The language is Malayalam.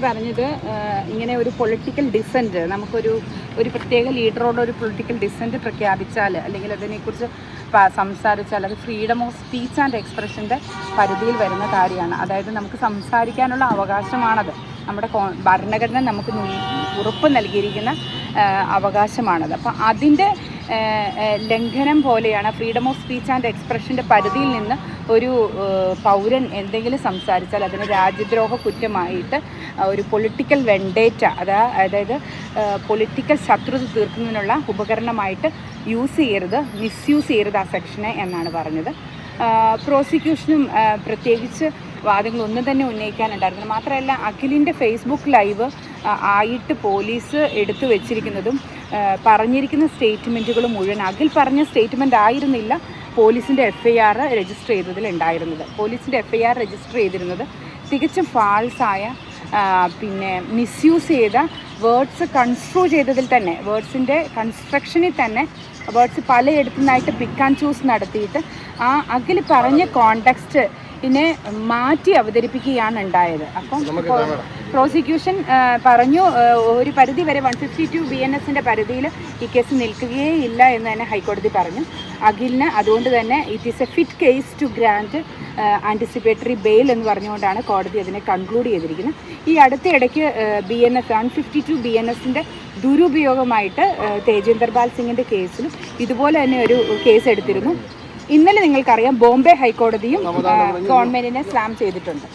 പറഞ്ഞത് ഇങ്ങനെ ഒരു പൊളിറ്റിക്കൽ ഡിസെന്റ് നമുക്കൊരു ഒരു പ്രത്യേക ലീഡറോട് ഒരു പൊളിറ്റിക്കൽ ഡിസെന്റ് പ്രഖ്യാപിച്ചാൽ അല്ലെങ്കിൽ അതിനെക്കുറിച്ച് സംസാരിച്ചാൽ അത് ഫ്രീഡം ഓഫ് സ്പീച്ച് ആൻഡ് എക്സ്പ്രഷന്റെ പരിധിയിൽ വരുന്ന കാര്യമാണ്. അതായത് നമുക്ക് സംസാരിക്കാനുള്ള അവകാശമാണത്. നമ്മുടെ ഭരണഘടന നമുക്ക് ഉറപ്പ് നൽകിയിരിക്കുന്ന അവകാശമാണത്. അപ്പോൾ അതിന്റെ ലംഘനം പോലെയാണ് ഫ്രീഡം ഓഫ് സ്പീച്ച് ആൻഡ് എക്സ്പ്രഷന്റെ പരിധിയിൽ നിന്ന് ഒരു പൗരൻ എന്തെങ്കിലും സംസാരിച്ചാൽ അതിന് രാജ്യദ്രോഹ കുറ്റമായിട്ട് ഒരു പൊളിറ്റിക്കൽ വെണ്ടേറ്റ അതാ അതായത് പൊളിറ്റിക്കൽ ശത്രുത തീർക്കുന്നതിനുള്ള ഉപകരണമായിട്ട് യൂസ് ചെയ്യരുത് മിസ്യൂസ് ചെയ്യരുത് ആ സെക്ഷനെ എന്നാണ് പറഞ്ഞത്. പ്രോസിക്യൂഷനും പ്രത്യേകിച്ച് വാദങ്ങളൊന്നും തന്നെ ഉന്നയിക്കാനുണ്ടായിരുന്നു മാത്രമല്ല അഖിലിന്റെ ഫേസ്ബുക്ക് ലൈവ് ആയിട്ട് പോലീസ് എടുത്തു വെച്ചിരിക്കുന്നതും പറഞ്ഞിരിക്കുന്ന സ്റ്റേറ്റ്മെന്റുകൾ മുഴുവൻ അഖിൽ പറഞ്ഞ സ്റ്റേറ്റ്മെന്റ് ആയിരുന്നില്ല. പോലീസിന്റെ എഫ് ഐ ആർ രജിസ്റ്റർ ചെയ്തതിൽ ഉണ്ടായിരുന്നത്. പോലീസിന്റെ എഫ് ഐ ആർ രജിസ്റ്റർ ചെയ്തിരുന്നത് തികച്ചും ഫാൾസായ പിന്നെ മിസ്യൂസ് ചെയ്ത വേർഡ്സ് കൺസ്ട്രൂ ചെയ്തതിൽ തന്നെ വേർഡ്സിന്റെ കൺസ്ട്രക്ഷനിൽ തന്നെ വേർഡ്സ് പലയിടത്തു നിന്നായിട്ട് പിക്ക് ആൻഡ് ചൂസ് നടത്തിയിട്ട് ആ അഖിൽ പറഞ്ഞ കോണ്ടെക്സ്റ്റ് ഇതിനെ മാറ്റി അവതരിപ്പിക്കുകയാണ് ഉണ്ടായത്. അപ്പം പ്രോസിക്യൂഷൻ പറഞ്ഞു ഒരു പരിധി വരെ one fifty two B N എസിന്റെ പരിധിയിൽ ഈ കേസ് നിൽക്കുകയേ ഇല്ല എന്ന് തന്നെ ഹൈക്കോടതി പറഞ്ഞു. അഖിലിന് അതുകൊണ്ട് തന്നെ it is a fit case to grant anticipatory bail എന്ന് പറഞ്ഞുകൊണ്ടാണ് കോടതി അതിനെ കൺക്ലൂഡ് ചെയ്തിരിക്കുന്നത്. ഈ അടുത്ത ഇടയ്ക്ക് B N S one fifty two B N എസിന്റെ ദുരുപയോഗമായിട്ട് തേജേന്ദർപാൽ തേജേന്ദർ പാൽ സിംഗിന്റെ കേസിലും ഇതുപോലെ തന്നെ ഒരു കേസ് എടുത്തിരുന്നു. ഇന്നലെ നിങ്ങൾക്കറിയാം ബോംബെ ഹൈക്കോടതിയും ഗവൺമെന്റിനെ സ്ലാം ചെയ്തിട്ടുണ്ട്.